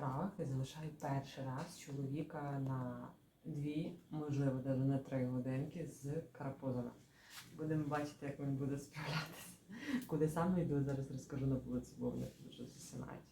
справах і залишаю перший раз чоловіка на дві, можливо, навіть на три годинки з карапузами. Будемо бачити, як він буде справлятися. Куди саме йду, зараз розкажу на вулиці, бо вони дуже засинають.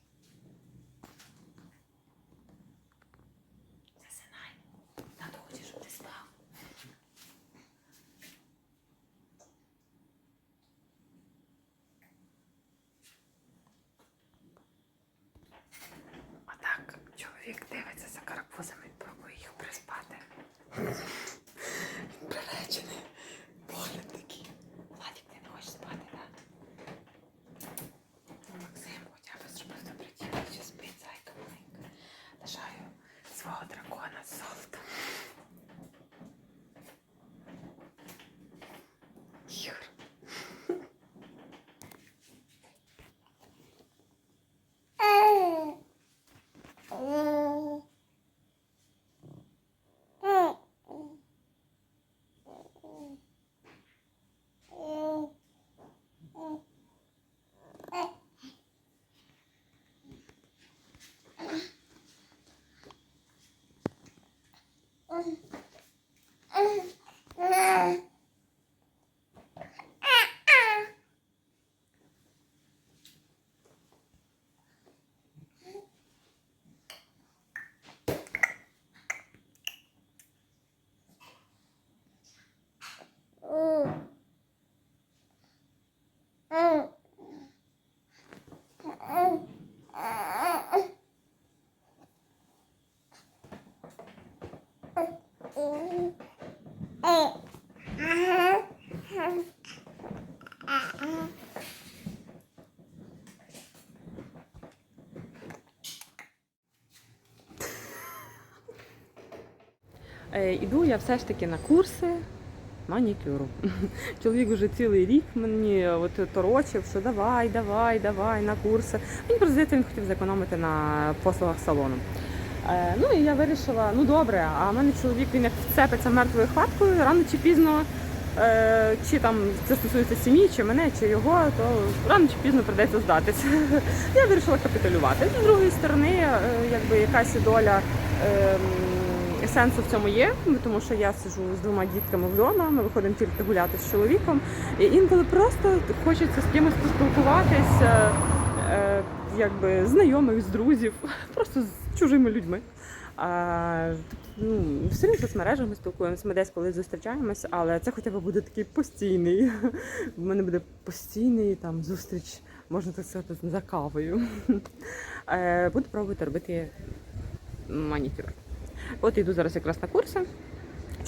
Іду я все ж таки на курси манікюру. Чоловік вже цілий рік мені от торочив, що давай, давай, давай на курси. Мені просто він хотів зекономити на послугах салону. Е, ну і я вирішила, ну добре, а в мене чоловік він як вцепиться мертвою хваткою, рано чи пізно, е, чи там це стосується сім'ї, чи мене, чи його, то рано чи пізно прийдеться здатися. Я вирішила капітулювати. З другої сторони, е, якби якась доля. Сенсу в цьому є, тому що я сиджу з двома дітками вдома, ми виходимо тільки гуляти з чоловіком. І інколи просто хочеться з кимось поспілкуватися, е, якби знайомих, з друзів, просто з чужими людьми. А, ну, все рівно в соцмережах ми спілкуємося, ми десь колись зустрічаємось, але це хоча б буде такий постійний. В мене буде постійний там зустріч, можна так сказати, за кавою. Е, Буду пробувати робити манікюр. От йду зараз якраз на курси.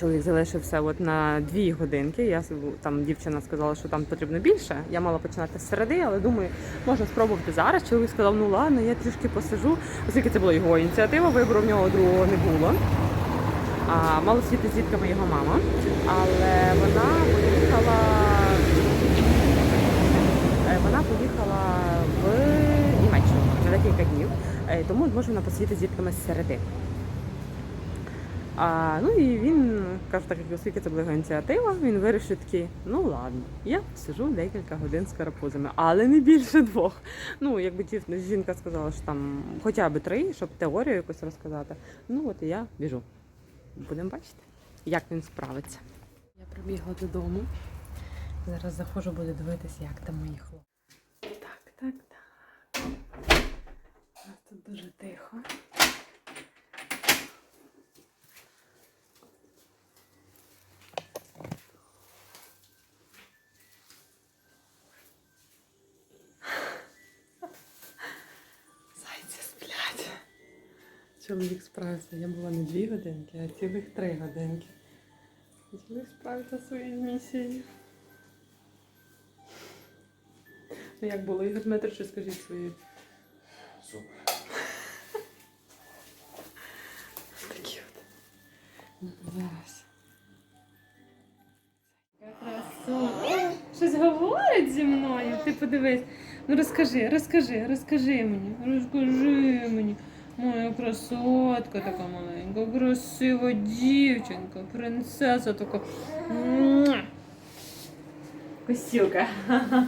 Чоловік залишився от на дві годинки. Я там дівчина сказала, що там потрібно більше. Я мала починати з середи, але думаю, можна спробувати зараз. Чоловік сказав, ну ладно, я трішки посижу, оскільки це була його ініціатива, вибору в нього другого не було. А, мала сидіти з дітками його мама, але вона поїхала. е, Вона поїхала в Німеччину на декілька днів, е, тому може вона посидіти з дітками з середи. А, ну і він каже, так як оскільки це була ініціатива, він вирішив такий, ну ладно, я сижу декілька годин з карапузами, але не більше двох. Ну, якби дівчина жінка сказала, що там хоча б три, щоб теорію якусь розказати. Ну от я біжу. Будемо бачити, як він справиться. Я прибігла додому. Зараз заходжу, буду дивитися, як там мої хлопці. Так, так, так. У нас тут дуже тихо. Чоловік справився. Я була не дві годинки, а цілих три годинки. Чоловік справився своєю місією. Ну як було, Ігор Дмитрович, скажіть свої. Супер. Такі от. Ну, Зараз. Красуня. Щось говорить зі мною. Ти подивись. Ну розкажи, розкажи, розкажи мені, розкажи мені. Моя красотка така маленька, красива дівчинка, принцеса така. Муа. Косілка.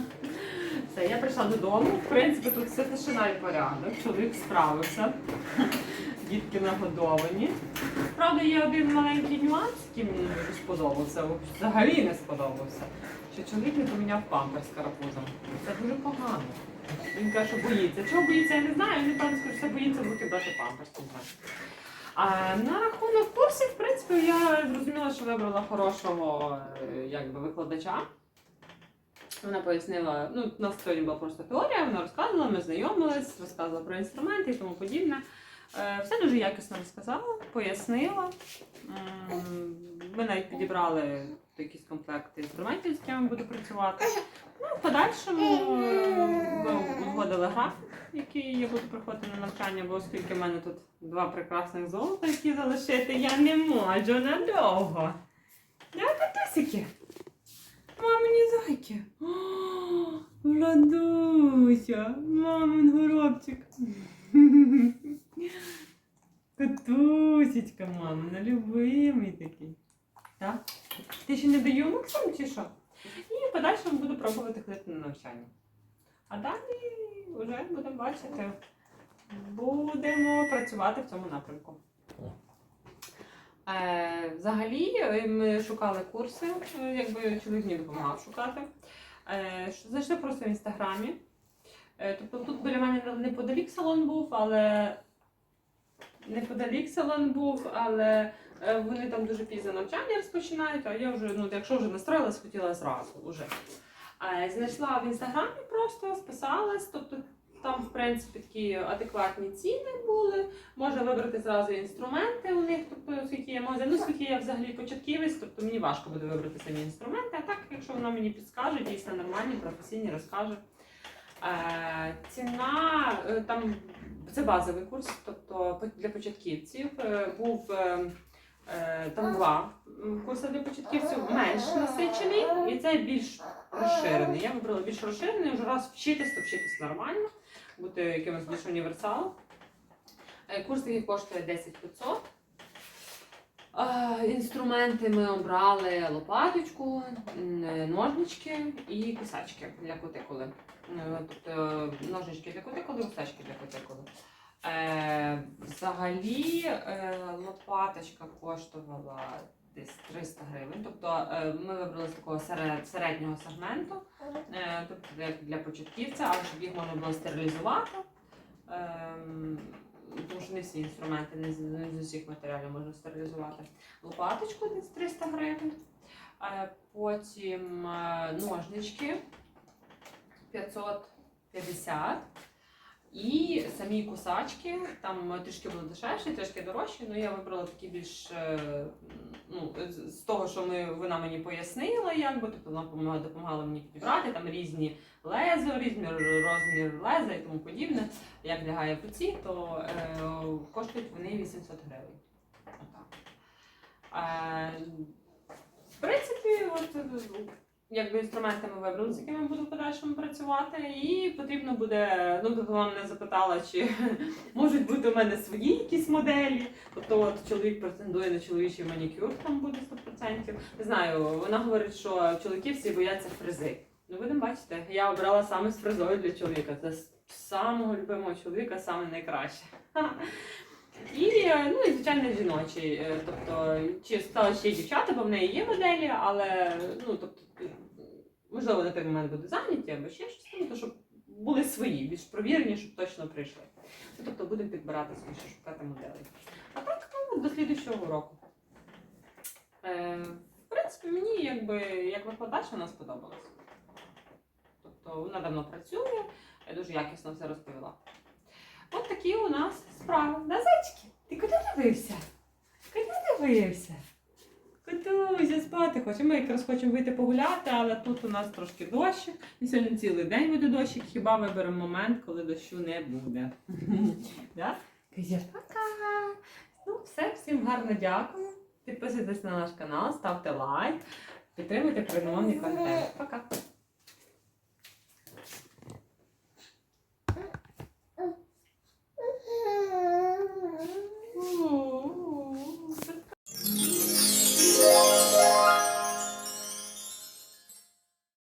Все, я прийшла додому. В принципі, тут все тишина і порядок. Чоловік справився. Дітки нагодовані. Правда, є один маленький нюанс, який мені не сподобався. Взагалі не сподобався. Що чоловік не поміняв памперс карапузом. Це дуже погано. Він каже, що боїться. Чого боїться, я не знаю. Він певно скаже, що боїться руки брати памперс. А на рахунок курсів, в принципі, я зрозуміла, що вибрала хорошого е, якби, викладача. Вона пояснила, ну, у нас сьогодні була просто теорія, вона розказувала, ми знайомились, розказувала про інструменти і тому подібне. Е, Все дуже якісно розказала, пояснила. Ми навіть підібрали якісь комплекти інструментів, з якими буду працювати. Ну, в подальшому е, ми узгодили графік, який я буду приходити на навчання, бо оскільки в мене тут два прекрасних золота, які залишити, я не можу надовго. Да, татусики? Мамині зайки. Владуся, мамин горобчик. Татусечка, мамина, любимий такий. Так? Ти ще не даю Максим чи що? І в подальшому буду пробувати ходити на навчання. А далі вже будемо бачити. Будемо працювати в цьому напрямку. Е, взагалі, е, ми шукали курси, е, якби чоловік мені допомагав шукати. Е, зайшли просто в інстаграмі. Е, тобто тут біля мене неподалік салон був, але неподалік салон був, але е, вони там дуже пізно навчання розпочинають, а я вже, ну, якщо вже настроїлась, хотіла зразу вже. Знайшла в інстаграмі просто, списалась, тобто там, в принципі, такі адекватні ціни були. Можна вибрати зразу інструменти у них, тобто оскільки я магазин, ну оскільки я взагалі початківець, тобто мені важко буде вибрати самі інструменти. А так, якщо вона мені підскаже, дійсно нормальні, професійні, розкаже. Е, ціна е, там це базовий курс, тобто для початківців е, був е, е, там два курси для початківців, менш насичений і цей більш розширений. Я вибрала більш розширений, вже раз вчитись, то вчитись нормально, бути якимось більш універсалом. Курс який коштує 10 500. Інструменти ми обрали лопаточку, ножнички і кусачки для кутикули. Тобто ножнички для кутикули, кусачки для кутикули. Е, взагалі лопаточка коштувала десь 300 гривень. Тобто ми вибрали з такого середнього сегменту, тобто для, для початківця, але щоб їх можна було стерилізувати. Тому що не всі інструменти, не з, не з усіх матеріалів можна стерилізувати. Лопаточку десь 300 гривень. Е, потім е, ножнички 550. І самі кусачки, там трішки були дешевші, трішки дорожчі, але я вибрала такі більш е, ну, з- того, що ми, вона мені пояснила, якби, тобто вона допомагала, мені підібрати там різні лезо, різні розмір леза і тому подібне. Як лягає по ці, то е, коштують вони 800 гривень. Отак. Е, в принципі, от, якби інструменти ми вибрали, з якими буду в подальшому працювати, і потрібно буде, ну тобто вона мене запитала, чи можуть бути у мене свої якісь моделі. Тобто от чоловік претендує на чоловічий манікюр, там буде 100%. Не знаю, вона говорить, що чоловіки всі бояться фрези. Ну, будемо бачити, я обрала саме з фрезою для чоловіка. Це з самого любимого чоловіка саме найкраще. І, е, ну, і звичайно, жіночий. Е, Тобто, чи стали ще дівчата, бо в неї є моделі, але ну, тобто, е, можливо, на той момент буде зайняті або ще щось, ну, то, щоб були свої, більш провірені, щоб точно прийшли. Ну, тобто будемо підбирати свої, шукати моделі. А так, ну, до слідчого року. Е, в принципі, мені якби як викладач вона сподобалась. Тобто вона давно працює, дуже якісно все розповіла. От такі у нас справи. Да, зайчики? Ти куди дивився? Куди дивився? Катуся, спати хоче. Ми якраз хочемо вийти погуляти, але тут у нас трошки дощик. І сьогодні цілий день буде дощик, хіба виберемо момент, коли дощу не буде. Да? Пока. Ну, все, всім гарно дякую. Підписуйтесь на наш канал, ставте лайк, підтримуйте україномовний контент. Пока.